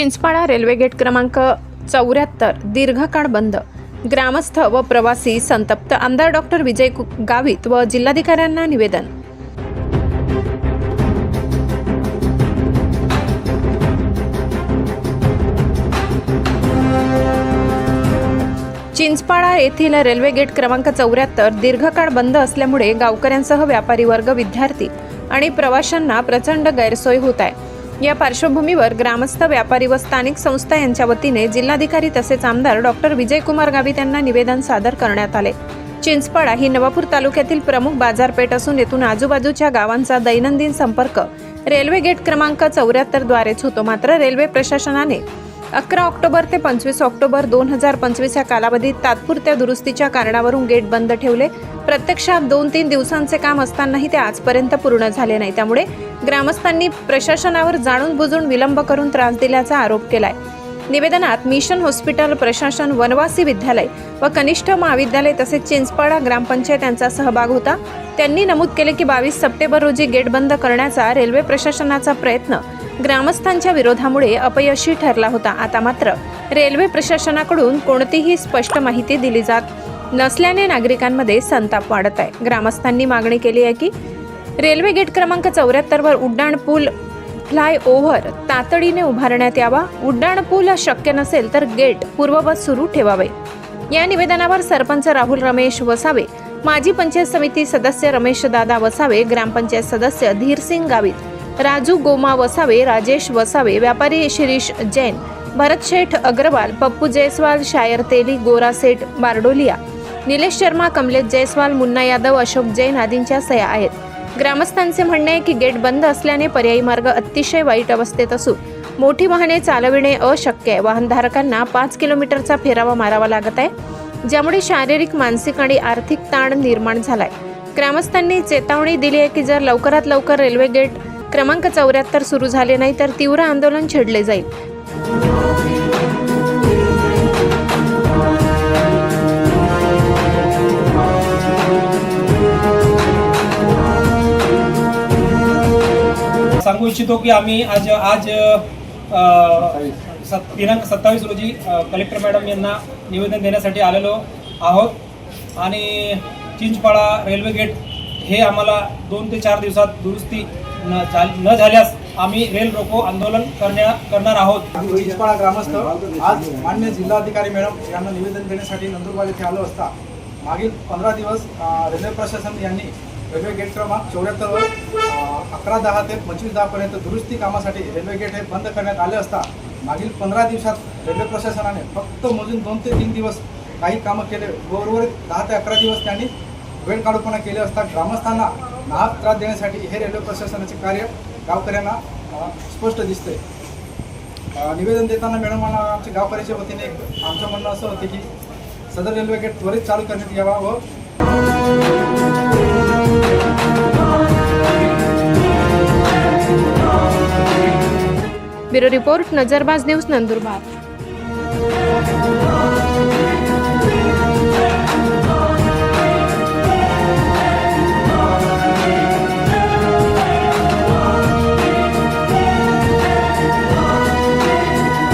Chinchpada railway gate क्रमांक चौऱ्याहत्तर दीर्घकाळ बंद. ग्रामस्थ व प्रवासी संतप्त आमदार डॉक्टर विजय कु- गावित व जिल्हाधिकाऱ्यांना निवेदन. चिंचपाडा येथील रेल्वे गेट क्रमांक चौऱ्याहत्तर दीर्घकाळ बंद असल्यामुळे गावकऱ्यांसह व्यापारी वर्ग विद्यार्थी आणि प्रवाशांना प्रचंड गैरसोय होत आहे. या पार्श्वभूमीवर ग्रामस्थ व्यापारी व स्थानिक संस्था यांच्या वतीने जिल्हाधिकारी तसेच आमदार डॉक्टर विजयकुमार गावित यांना निवेदन सादर करण्यात आले. चिंचपाडा ही नवापूर तालुक्यातील प्रमुख बाजारपेठ असून येथून आजूबाजूच्या गावांचा दैनंदिन संपर्क रेल्वे गेट क्रमांक चौऱ्याहत्तर द्वारेच होतो. मात्र रेल्वे प्रशासनाने अकरा ऑक्टोबर ते पंचवीस ऑक्टोबर दोन हजार पंचवीस या कालावधीत तात्पुरत्या दुरुस्तीच्या कारणावरून गेट बंद ठेवले. प्रत्यक्षात दोन तीन दिवसांचे काम असतानाही ते आजपर्यंत पूर्ण झाले नाही. त्यामुळे ग्रामस्थांनी प्रशासनावर जाणून बुजून विलंब करून त्रास दिल्याचा आरोप केलाय. निवेदनात मिशन हॉस्पिटल प्रशासन वनवासी विद्यालय व कनिष्ठ महाविद्यालय तसेच चिंचपाडा ग्रामपंचायत यांचा सहभाग होता. त्यांनी नमूद केले की बावीस सप्टेंबर रोजी गेट बंद करण्याचा रेल्वे प्रशासनाचा प्रयत्न ग्रामस्थांच्या विरोधामुळे अपयशी ठरला होता. आता मात्र रेल्वे प्रशासनाकडून कोणतीही स्पष्ट माहिती दिली जात नसल्याने नागरिकांमध्ये संताप वाढत आहे. ग्रामस्थांनी मागणी केली आहे की रेल्वे गेट क्रमांक चौऱ्याहत्तरवर उड्डाण पूल फ्लाय ओव्हर तातडीने उभारण्यात यावा. उड्डाण पूल शक्य नसेल तर गेट पूर्ववत सुरू ठेवावे. या निवेदनावर सरपंच राहुल रमेश वसावे माजी पंचायत समिती सदस्य रमेश दादा वसावे ग्रामपंचायत सदस्य धीरसिंग गावित राजू गोमा वसावे राजेश वसावे व्यापारी शिरीष जैन भरत शेठ अग्रवाल पप्पू जयस्वाल शायर तेली गोरा सेठ बारडोलिया निलेश शर्मा कमलेश जयस्वाल मुन्ना यादव अशोक जैन आदींच्या सह्या आहेत. ग्रामस्थांचे म्हणणे आहे की गेट बंद असल्याने पर्यायी मार्ग अतिशय वाईट अवस्थेत असून मोठी वाहने चालविणे अशक्य आहे. वाहनधारकांना पाच किलोमीटरचा फेरावा मारावा लागत आहे ज्यामुळे शारीरिक मानसिक आणि आर्थिक ताण निर्माण झालाय. ग्रामस्थांनी चेतावणी दिली आहे की जर लवकरात लवकर रेल्वे गेट क्रमांक चौऱ्याहत्तर सुरू झाले नाही तर तीव्र आंदोलन छेडले जाईल. सांगू इच्छितो की आम्ही आज आज अ, दिनांक सत्तावीस रोजी कलेक्टर मॅडम यांना निवेदन देण्यासाठी आलेलो आहोत. आणि चिंचपाडा रेल्वे गेट हे आम्हाला दोन ते चार दिवसात दुरुस्ती न न झाल्यास आम्ही रेल रोको आंदोलन करण्या करणार आहोत. चिंचपाडा ग्रामस्थ आज मान्य जिल्हाधिकारी मॅडम यांना निवेदन देण्यासाठी नंदुरबार येथे आलो असता. मागील पंधरा दिवस रेल्वे प्रशासन यांनी रेल्वे गेट क्रमांक चौऱ्याहत्तर अकरा दहा ते पंचवीस दहापर्यंत दुरुस्ती कामासाठी रेल्वे गेट हे बंद करण्यात आले असता. मागील पंधरा दिवसात रेल्वे प्रशासनाने फक्त मोजून दोन ते तीन दिवस काही कामं केले. व उर्वरित दहा ते अकरा दिवस त्यांनी वेळ काढूपणा केले असता. ग्रामस्थांना नाहक त्रास देण्यासाठी हे रेल्वे प्रशासनाचे कार्य गावकऱ्यांना स्पष्ट दिसते निवेदन देताना मॅडमांना आमच्या गावकऱ्याच्या वतीने एक आमचं म्हणणं असं होतं की सदर रेल्वे गेट त्वरित चालू करण्यात यावा व bureau report Najarbaj news Nandurbar.